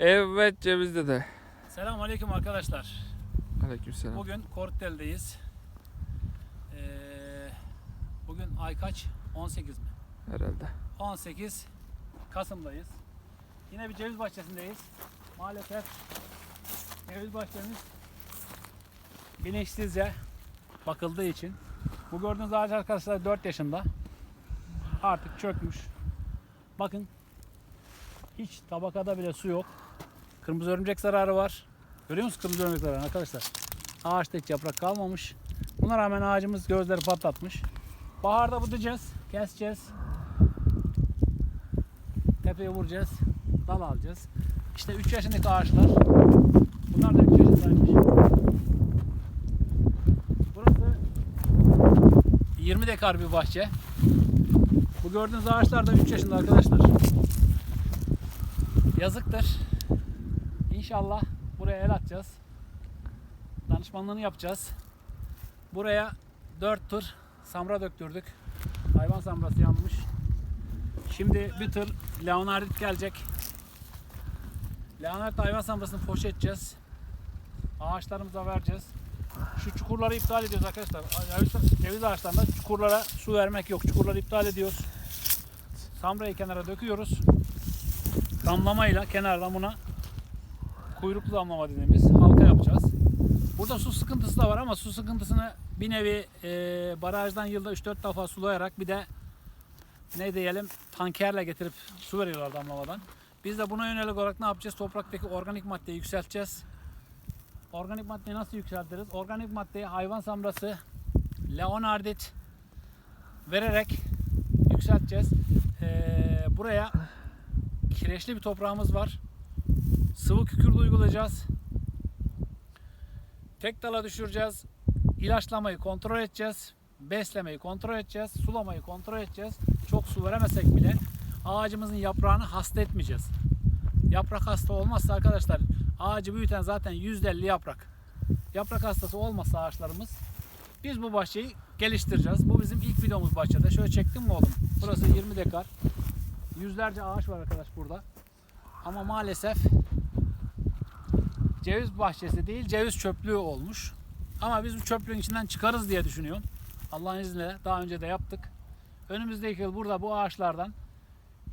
Evet Ceviz'de de. Selam aleyküm arkadaşlar. Aleykümselam. Bugün Korktel'deyiz. Ee, bugün ay kaç? 18 mi? Herhalde. 18 Kasım'dayız. Yine bir ceviz bahçesindeyiz. Maalesef ceviz bahçemiz bilinçsizce bakıldığı için. Bu gördüğünüz ağaç arkadaşlar 4 yaşında. Artık çökmüş. Bakın hiç tabakada bile su yok. Kırmızı örümcek zararı var. Görüyor musunuz kırmızı örümcek zararını arkadaşlar? Ağaçta hiç yaprak kalmamış. Buna rağmen ağacımız gözleri patlatmış. Baharda budayacağız, keseceğiz. Tepeye vuracağız, dal alacağız. İşte 3 yaşındaki ağaçlar. Bunlar da 3 yaşındaymış. Burası 20 dekar bir bahçe. Bu gördüğünüz ağaçlar da 3 yaşında arkadaşlar. Yazıktır. İnşallah buraya el atacağız. Danışmanlığını yapacağız. Buraya 4 tır samra döktürdük. Hayvan samrası yanmış. Şimdi bir tır Leonardit gelecek. Leonardit hayvan samrasını poşeteceğiz. Ağaçlarımıza vereceğiz. Şu çukurları iptal ediyoruz arkadaşlar. Ceviz ağaçlarında çukurlara su vermek yok. Çukurları iptal ediyoruz. Samrayı kenara döküyoruz. Damlamayla kenardan buna kuyruklu damlama dediğimiz halka yapacağız. Burada su sıkıntısı da var ama su sıkıntısını bir nevi e, barajdan yılda 3-4 defa sulayarak bir de ne diyelim tankerle getirip su veriyorlar damlamadan. Biz de buna yönelik olarak ne yapacağız? Topraktaki organik maddeyi yükselteceğiz. Organik maddeyi nasıl yükseltiriz? Organik maddeyi hayvan samrası, leonardit vererek yükselteceğiz. Ee, buraya kireçli bir toprağımız var. Sıvı kükürt uygulayacağız. Tek dala düşüreceğiz. İlaçlamayı kontrol edeceğiz. Beslemeyi kontrol edeceğiz. Sulamayı kontrol edeceğiz. Çok su veremesek bile ağacımızın yaprağını hasta etmeyeceğiz. Yaprak hasta olmazsa arkadaşlar ağacı büyüten zaten %50 yaprak. Yaprak hastası olmazsa ağaçlarımız biz bu bahçeyi geliştireceğiz. Bu bizim ilk videomuz bahçede. Şöyle çektim mi oğlum? Burası 20 dekar. Yüzlerce ağaç var arkadaş burada. Ama maalesef ceviz bahçesi değil, ceviz çöplüğü olmuş. Ama biz bu çöplüğün içinden çıkarız diye düşünüyorum. Allah'ın izniyle daha önce de yaptık. Önümüzdeki yıl burada bu ağaçlardan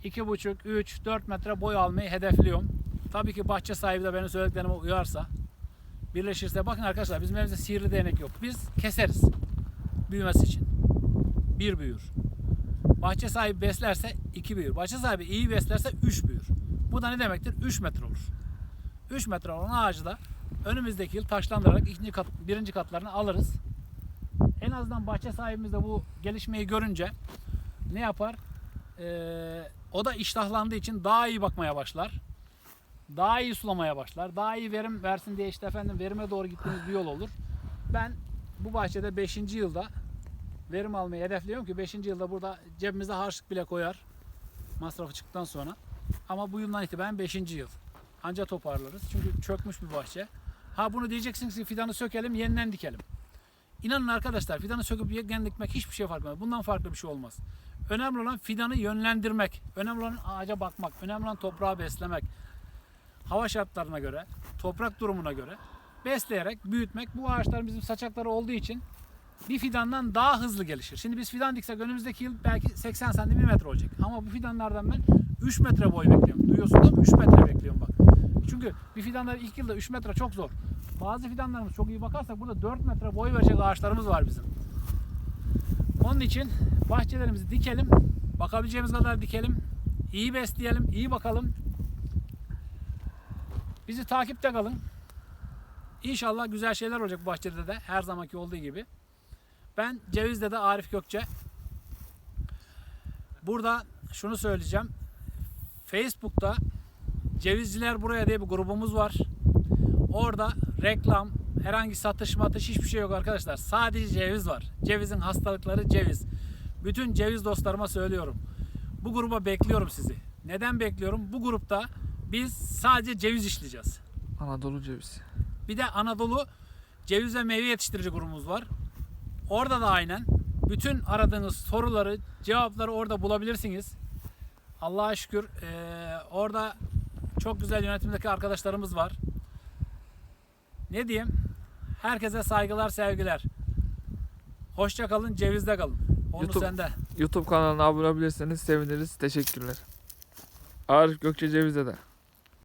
2,5, 3, 4 metre boy almayı hedefliyorum. Tabii ki bahçe sahibi de benim söylediklerime uyarsa, birleşirse. Bakın arkadaşlar bizim elimizde sihirli değnek yok. Biz keseriz büyümesi için. Bir büyür. Bahçe sahibi beslerse iki büyür. Bahçe sahibi iyi beslerse üç büyür. Bu da ne demektir? 3 metre olur. 3 metre olan ağacı da önümüzdeki yıl taşlandırarak ikinci kat, birinci katlarını alırız. En azından bahçe sahibimiz de bu gelişmeyi görünce ne yapar? Ee, o da iştahlandığı için daha iyi bakmaya başlar. Daha iyi sulamaya başlar. Daha iyi verim versin diye işte efendim verime doğru gittiğimiz bir yol olur. Ben bu bahçede 5. yılda verim almayı hedefliyorum ki 5. yılda burada cebimize harçlık bile koyar. Masrafı çıktıktan sonra. Ama bu yıldan itibaren 5. yıl. Anca toparlarız. Çünkü çökmüş bir bahçe. Ha bunu diyeceksiniz ki fidanı sökelim, yeniden dikelim. İnanın arkadaşlar fidanı söküp yeniden dikmek hiçbir şey fark etmez. Bundan farklı bir şey olmaz. Önemli olan fidanı yönlendirmek. Önemli olan ağaca bakmak. Önemli olan toprağı beslemek. Hava şartlarına göre, toprak durumuna göre besleyerek büyütmek. Bu ağaçların bizim saçakları olduğu için bir fidandan daha hızlı gelişir. Şimdi biz fidan diksek önümüzdeki yıl belki 80 santim 1 metre olacak. Ama bu fidanlardan ben 3 metre boy bekliyorum. Duyuyorsun değil mi? 3 metre bekliyorum bak. Çünkü bir fidanlar ilk yılda 3 metre çok zor. Bazı fidanlarımız çok iyi bakarsak burada 4 metre boy verecek ağaçlarımız var bizim. Onun için bahçelerimizi dikelim. Bakabileceğimiz kadar dikelim. İyi besleyelim, iyi bakalım. Bizi takipte kalın. İnşallah güzel şeyler olacak bu bahçede de her zamanki olduğu gibi. Ben Ceviz'de de Arif Gökçe. Burada şunu söyleyeceğim. Facebook'ta Cevizciler Buraya diye bir grubumuz var. Orada reklam, herhangi satış matış hiçbir şey yok arkadaşlar. Sadece ceviz var. Cevizin hastalıkları ceviz. Bütün ceviz dostlarıma söylüyorum. Bu gruba bekliyorum sizi. Neden bekliyorum? Bu grupta biz sadece ceviz işleyeceğiz. Anadolu cevizi. Bir de Anadolu ceviz ve meyve yetiştirici grubumuz var. Orada da aynen bütün aradığınız soruları, cevapları orada bulabilirsiniz. Allah'a şükür eee, orada Çok güzel yönetimdeki arkadaşlarımız var. Ne diyeyim? Herkese saygılar, sevgiler. Hoşça kalın, cevizde kalın. Onu YouTube- sende. YouTube kanalına abone olabilirseniz seviniriz. Teşekkürler. Arif Gökçe Ceviz'de de.